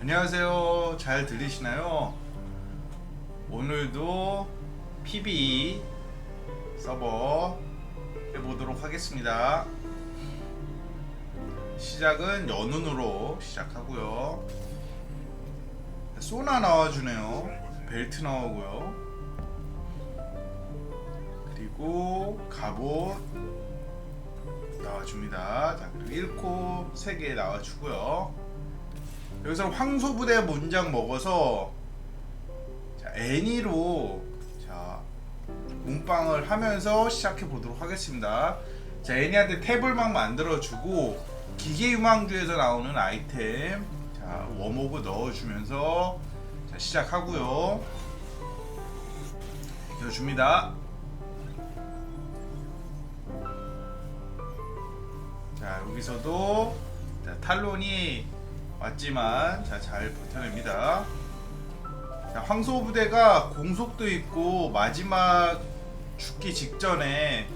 안녕하세요. 잘 들리시나요? 오늘도 PB 서버 해보도록 하겠습니다. 시작은 연운으로 시작하고요. 소나 나와주네요. 벨트 나오고요. 그리고 갑옷 나와줍니다. 자, 그리고 1코 3개 나와주고요. 여기서 황소부대 문장 먹어서 자, 애니로 자, 문빵을 하면서 시작해 보도록 하겠습니다. 자, 애니한테 탭을 만들어주고 기계 유망주에서 나오는 아이템 자, 워모그 넣어주면서 자, 시작하고요. 이겨줍니다. 자 여기서도 자, 탈론이 왔지만 자, 잘 버텨냅니다. 자, 황소 부대가 공속도 있고 마지막 죽기 직전에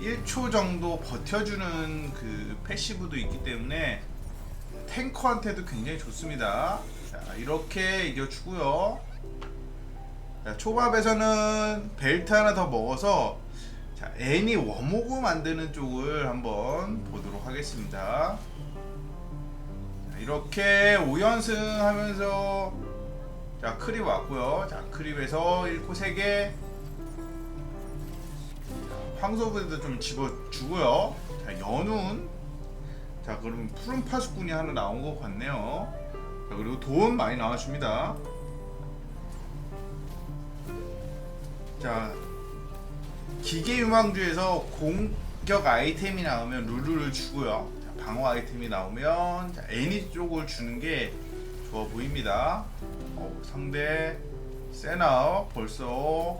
1초 정도 버텨주는 그 패시브도 있기 때문에 탱커한테도 굉장히 좋습니다. 자, 이렇게 이겨주고요. 자, 초밥에서는 벨트 하나 더 먹어서 자, 애니 워모그 만드는 쪽을 한번 보도록 하겠습니다. 자, 이렇게 5연승 하면서 자, 크립 왔고요. 자, 크립에서 1코 3개. 황소부대도 좀 집어주고요. 자, 연운. 자, 그럼 푸른 파수꾼이 하나 나온 것 같네요. 자, 그리고 돈 많이 나와줍니다. 자, 기계 유망주에서 공격 아이템이 나오면 룰루를 주고요. 자, 방어 아이템이 나오면 자, 애니 쪽을 주는 게 좋아 보입니다. 어, 상대 세나 벌써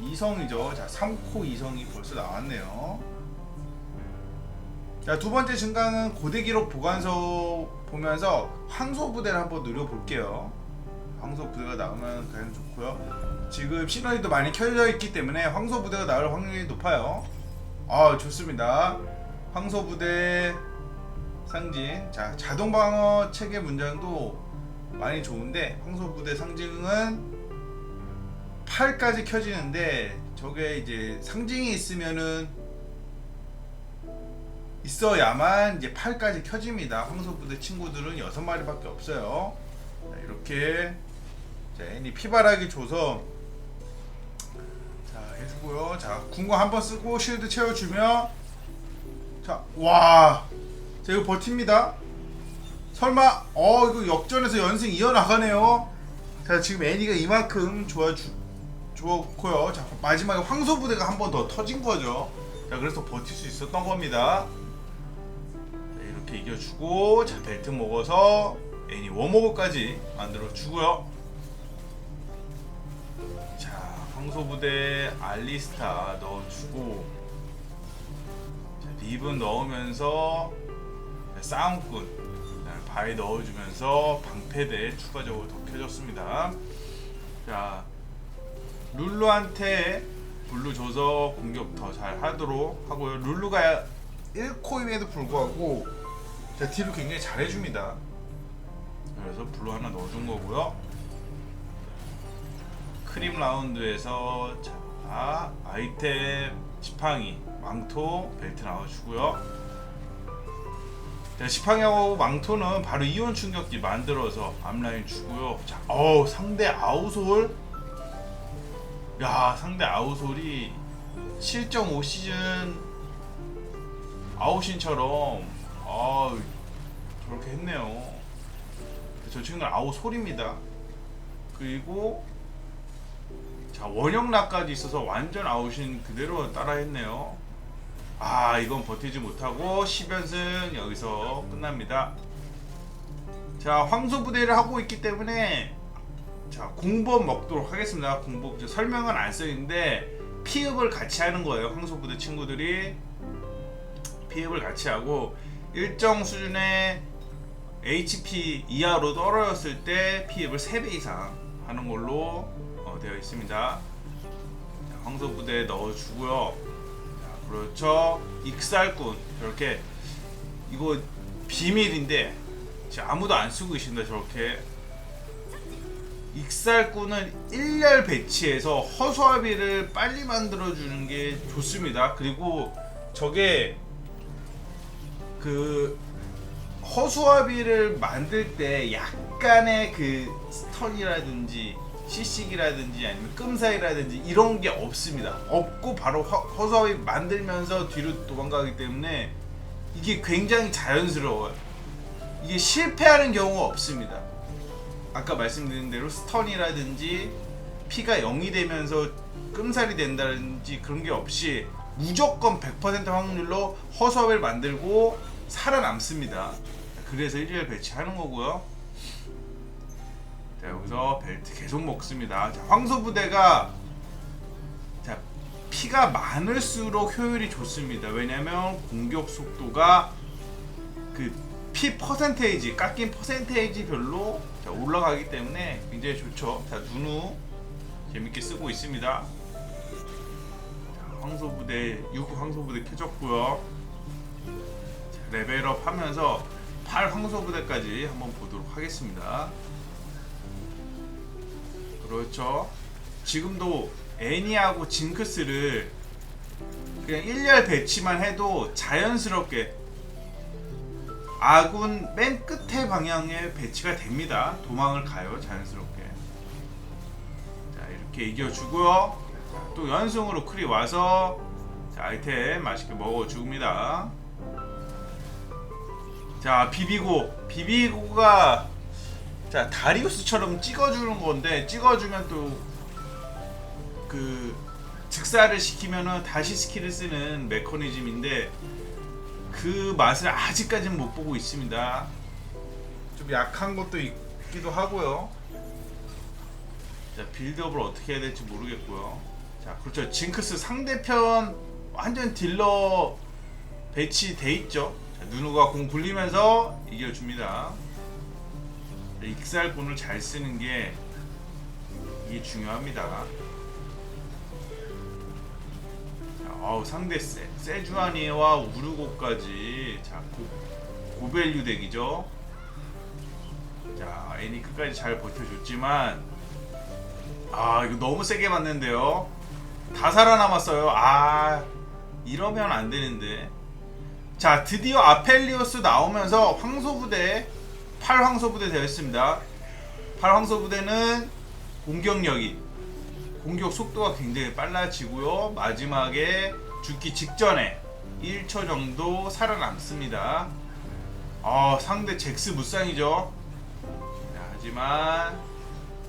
이성이죠. 자, 3코 이성이 벌써 나왔네요. 자, 두 번째 증강은 고대 기록 보관서 보면서 황소 부대를 한번 누려볼게요. 황소 부대가 나오면 가장 좋고요. 지금 시너지도 많이 켜져 있기 때문에 황소 부대가 나올 확률이 높아요. 아 좋습니다. 황소 부대 상징. 자 자동 방어 체계 문장도 많이 좋은데 황소 부대 상징은 8까지 켜지는데 저게 이제 상징이 있으면은 있어야만 이제 8까지 켜집니다. 황소 부대 친구들은 6마리밖에 없어요. 자, 이렇게 자, 애니 피바라기 줘서 자 해주고요. 자 궁거 한번 쓰고 실드 채워주면 자 와, 자 이거 버팁니다. 설마 어 이거 역전해서 연승 이어나가네요. 자 지금 애니가 이만큼 좋아 주 좋고요. 자 마지막에 황소 부대가 한 번 더 터진 거죠. 자 그래서 버틸 수 있었던 겁니다. 자, 이렇게 이겨주고 자 벨트 먹어서 애니 워머그까지 만들어 주고요. 자, 황소부대 알리스타 넣어주고 자, 리븐 넣으면서 싸움꾼 바위 넣어주면서 방패대 추가적으로 더 켜졌습니다. 자, 룰루한테 블루 줘서 공격 더 잘 하도록 하고요. 룰루가 1코임에도 불구하고 자, 딜을 굉장히 잘해줍니다. 그래서 블루 하나 넣어준 거고요. 크림 라운드에서 자 아이템 지팡이 망토 벨트 나와주고요. 자 지팡이하고 망토는 바로 이온 충격기 만들어서 앞라인 주고요. 자, 어우 상대 아우솔. 야 상대 아우솔이 7.5 시즌 아웃신처럼 아 저렇게 했네요. 저 친구는 아우솔입니다. 그리고 자 원형락까지 있어서 완전 아웃인 그대로 따라했네요. 아 이건 버티지 못하고 10연승 여기서 끝납니다. 자 황소 부대를 하고 있기 때문에 자 공법 먹도록 하겠습니다. 공법 설명은 안 써있는데 피흡을 같이 하는 거예요. 황소 부대 친구들이 피흡을 같이 하고 일정 수준의 HP 이하로 떨어졌을 때 피흡을 3배 이상 하는 걸로 어, 되어 있습니다. 자, 황소 부대에 넣어주고요. 자, 그렇죠. 익살꾼 이렇게 이거 비밀인데 지금 아무도 안 쓰고 계신다 저렇게 익살꾼은 1열 배치해서 허수아비를 빨리 만들어주는 게 좋습니다. 그리고 저게 그 허수아비를 만들 때 약간의 그 스턴이라든지 시식이라든지 아니면 끔사이라든지 이런 게 없습니다. 없고 바로 허, 허수아비 만들면서 뒤로 도망가기 때문에 이게 굉장히 자연스러워요. 이게 실패하는 경우가 없습니다. 아까 말씀드린 대로 스턴이라든지 피가 0이 되면서 끔살이 된다든지 그런 게 없이 무조건 100% 확률로 허수아비를 만들고 살아남습니다. 그래서 1열 배치하는 거고요. 자, 여기서 벨트 계속 먹습니다. 자, 황소 부대가 자, 피가 많을수록 효율이 좋습니다. 왜냐면 공격 속도가 그 피 퍼센테이지 깎인 퍼센테이지 별로 자, 올라가기 때문에 굉장히 좋죠. 자 누누 재밌게 쓰고 있습니다. 자, 황소 부대 6 황소 부대 켜졌고요. 자, 레벨업 하면서 8 황소 부대까지 한번 보도록 하겠습니다. 그렇죠. 지금도 애니하고 징크스를 그냥 1열 배치만 해도 자연스럽게 아군 맨 끝에 방향에 배치가 됩니다. 도망을 가요 자연스럽게. 자 이렇게 이겨주고요. 자, 또 연승으로 크리 와서 자, 아이템 맛있게 먹어줍니다. 자 비비고 비비고가 자 다리우스처럼 찍어주는 건데 찍어주면 또 그 즉사를 시키면은 다시 스킬을 쓰는 메커니즘인데 그 맛을 아직까지는 못 보고 있습니다. 좀 약한 것도 있기도 하고요. 자 빌드업을 어떻게 해야 될지 모르겠고요. 자 그렇죠 징크스 상대편 완전 딜러 배치돼 있죠. 자, 누누가 공 굴리면서 이겨줍니다. 자, 익살꾼을 잘 쓰는 게 이게 중요합니다. 자, 어우 상대 세 세주아니와 우르고까지 자 고, 고밸류 덱이죠. 자 애니 끝까지 잘 버텨줬지만 아 이거 너무 세게 맞는데요. 다 살아남았어요. 아 이러면 안 되는데. 자 드디어 아펠리오스 나오면서 황소부대 8황소 부대 되었습니다. 8황소 부대는 공격력이 공격 속도가 굉장히 빨라지고요. 마지막에 죽기 직전에 1초 정도 살아남습니다. 아 상대 잭스 무쌍이죠. 자, 하지만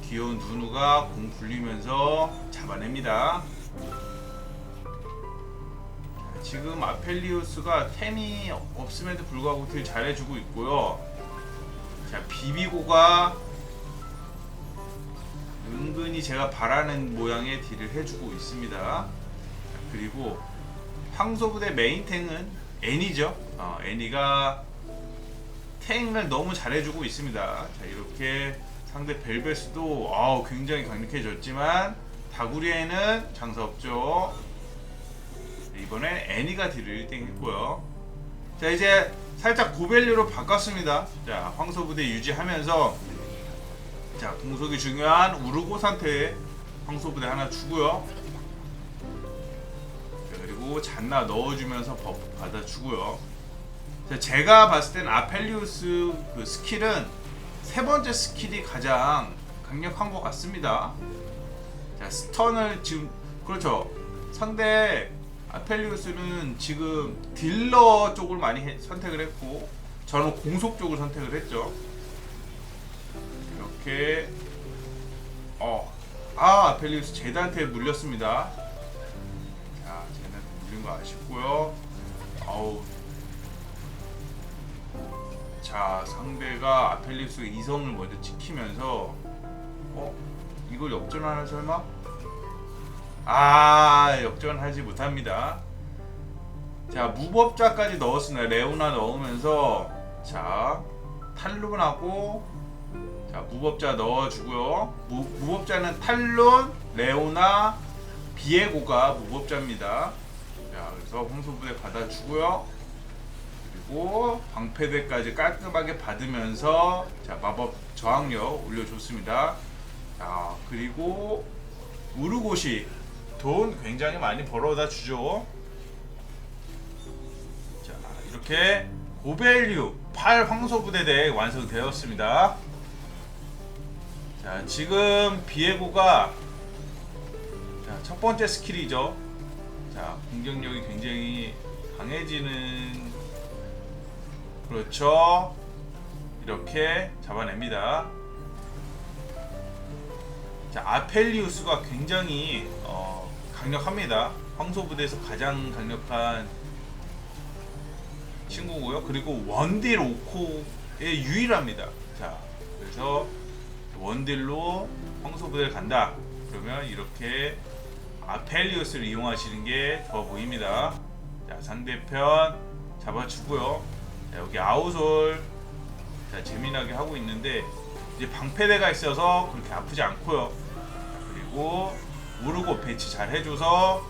귀여운 누누가 공 굴리면서 잡아냅니다. 자, 지금 아펠리우스가 템이 없음에도 불구하고 딜 잘해주고 있고요. 자 비비고가 은근히 제가 바라는 모양의 딜을 해주고 있습니다. 자, 그리고 황소부대 메인 탱은 애니죠. 어, 애니가 탱을 너무 잘해주고 있습니다. 자 이렇게 상대 벨베스도 아우 굉장히 강력해졌지만 다구리에는 장사 없죠. 이번엔 애니가 딜을 1등 했고요. 자 이제 살짝 고밸류로 바꿨습니다. 자 황소 부대 유지하면서 자 공속이 중요한 우르고 상태에 황소 부대 하나 주고요. 자, 그리고 잔나 넣어주면서 버프 받아주고요. 자, 제가 봤을 땐 아펠리우스 그 스킬은 세 번째 스킬이 가장 강력한 것 같습니다. 자 스턴을 지금 그렇죠 상대 아펠리우스는 지금 딜러 쪽을 많이 해- 선택을 했고 저는 공속 쪽을 선택을 했죠. 이렇게 어. 아, 아펠리우스 제드한테 물렸습니다. 자, 제드한테 물린 거 아쉽고요. 아우. 자, 상대가 아펠리우스 이성을 먼저 지키면서 어? 이걸 역전하나 설마? 아, 역전하지 못합니다. 자, 무법자까지 넣었습니다. 레오나 넣으면서 자, 탈론하고 자 무법자 넣어주고요. 무, 무법자는 탈론, 레오나, 비에고가 무법자입니다. 자 그래서 홍소부대 받아주고요. 그리고 방패대까지 깔끔하게 받으면서 자 마법 저항력 올려줬습니다. 자 그리고 우르고시 돈 굉장히 많이 벌어다 주죠. 자 이렇게 고밸류 8 황소부대대 완성되었습니다. 자 지금 비에고가 자, 첫 번째 스킬이죠. 자 공격력이 굉장히 강해지는 그렇죠. 이렇게 잡아냅니다. 자 아펠리우스가 굉장히 어, 강력합니다. 황소부대에서 가장 강력한 친구고요. 그리고 원딜 5코에 유일합니다. 자, 그래서 원딜로 황소부대를 간다. 그러면 이렇게 아펠리우스를 이용하시는 게 좋아 보입니다. 자, 상대편 잡아주고요. 자, 여기 아우솔 자, 재미나게 하고 있는데 이제 방패대가 있어서 그렇게 아프지 않고요. 자, 그리고 우르고 배치 잘 해줘서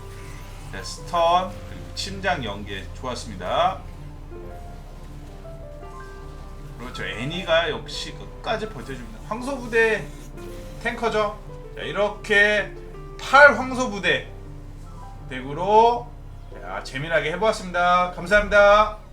자, 스턴 그리고 침장 연계 좋았습니다. 그렇죠. 애니가 역시 끝까지 버텨줍니다. 황소 부대 탱커죠. 자, 이렇게 8 황소 부대 덱으로 자, 재미나게 해보았습니다. 감사합니다.